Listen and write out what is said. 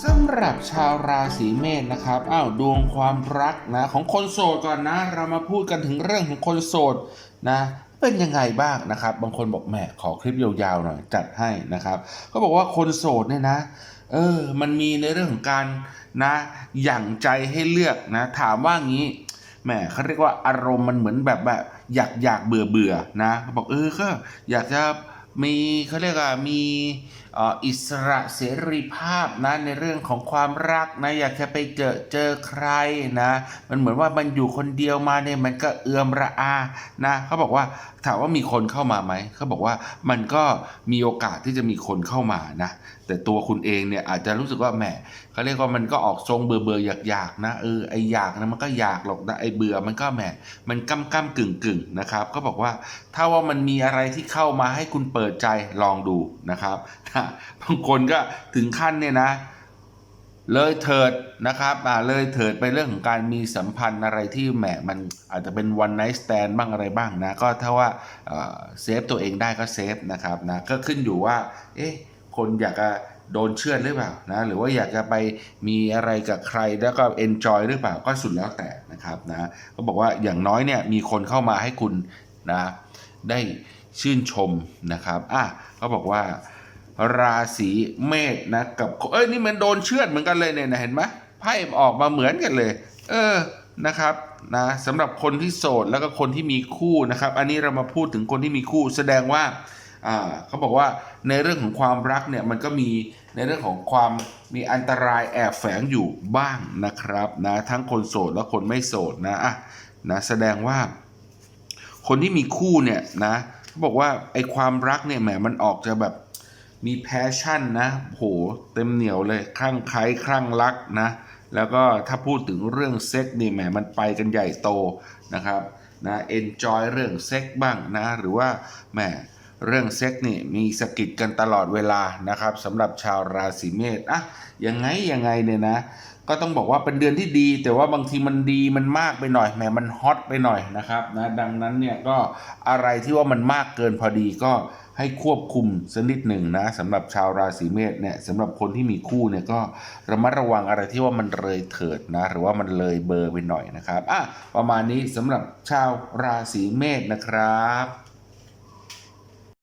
สำหรับชาวราศีเมษนะครับ อ้าวดวงความรักนะของคนโสดก่อนนะ เรามาพูดกันถึงเรื่องของคนโสดนะเป็นยังไงบ้างนะครับ บางคนบอกแหมขอคลิปยาวๆหน่อยจัดให้นะครับ ก็บอกว่าคนโสดเนี่ยนะ เออ มันมีในเรื่องของการนะหยั่งใจให้เลือกนะ ถามว่างี้แหมเขาเรียกว่าอารมณ์มันเหมือนแบบแบบอยากอยากเบื่อเบื่อนะเขาบอกเออก็อยากจะ มีเขาเรียกว่ามีอิสระเสรีภาพนะในเรื่องของความรักนะอยากจะไปเจอเจอใครนะมันเหมือนว่ามันอยู่คนเดียวมาเนี่ยมันก็เอือมระอานะเขาบอกว่าถามว่ามีคนเข้ามาไหมเขาบอกว่ามันก็มีโอกาสที่จะมีคนเข้ามานะแต่ตัวคุณเองเนี่ยอาจจะรู้สึกว่าแหมเขาเรียกว่ามันก็ออกทรงเบื่อเบื่ออยากอยากนะเออไออยากนะมันก็อยากหรอกนะไอเบื่อมันก็แหมมันก้ำก้ำกึ่งกึ่งนะครับก็บอกว่าถ้าว่ามันมีอะไรที่เข้ามาให้คุณเปิดิดใจลองดูนะครับบางคนก็ถึงขั้นเนี่ยนะ เลยเถิดนะครับอ่าเลยเถิดไปเรื่องของการมีสัมพันธ์อะไรที่แหมมันอาจจะเป็นวันไน t ์สแตนบ้างอะไรบ้างนะ ก็ถ้าว่าเซฟตัวเองได้ก็เซฟนะครับนะก็ขึ้นอยู่ว่า เอ๊ะคนอยากจะโดนเชื่อหรือเปล่านะหรือว่าอยากจะไปมีอะไรกับใครแล้วก็เอนจอยหรือเปล่าก็สุดแล้วแต่นะครับนะก็บอกว่าอย่างน้อยเนี่ยมีคนเข้ามาให้คุณนะ ได้ชื่นชมนะครับอะเขาบอกว่า ราศีเมษนะกับเอ้ยนี่มันโดนเชือดเหมือนกันเลยเนี่ยนะเห็นไหมไพ่ออกมาเหมือนกันเลย เออนะครับนะสำหรับคนที่โสดแล้วก็คนที่มีคู่นะครับ อันนี้เรามาพูดถึงคนที่มีคู่ แสดงว่าอ่าเขาบอกว่าในเรื่องของความรักเนี่ยมันก็มีในเรื่องของความมีอันตรายแอบแฝงอยู่บ้างนะครับนะทั้งคนโสดและคนไม่โสดนะอะนะแสดงว่า คนที่มีคู่เนี่ยนะเขาบอกว่าไอ้ความรักเนี่ยแหมมันออกจะแบบมีแพชชั่นนะโหเต็มเหนียวเลยคลั่งไคล้คลั่งรักนะ แล้วก็ถ้าพูดถึงเรื่องเซ็กนี่แหมมันไปกันใหญ่โตนะครับนะเอนจอยเรื่องเซ็กบ้างนะ หรือว่าแหม เรื่องเซ็กนี่มีสะกิดกันตลอดเวลานะครับสำหรับชาวราศีเมษอะยังไงยังไงเนี่ยนะ ก็ต้องบอกว่าเป็นเดือนที่ดี แต่ว่าบางทีมันดีมันมากไปหน่อยแหมมันฮอตไปหน่อยนะครับนะดังนั้นเนี่ยก็อะไรที่ว่ามันมากเกินพอดีก็ให้ควบคุมสักนิดหนึ่งนะสำหรับชาวราศีเมษเนี่ยสำหรับคนที่มีคู่เนี่ยก็ระมัดระวังอะไรที่ว่ามันเลยเถิดนะหรือว่ามันเลยเบอร์ไปหน่อยนะครับอะประมาณนี้สำหรับชาวราศีเมษนะครับ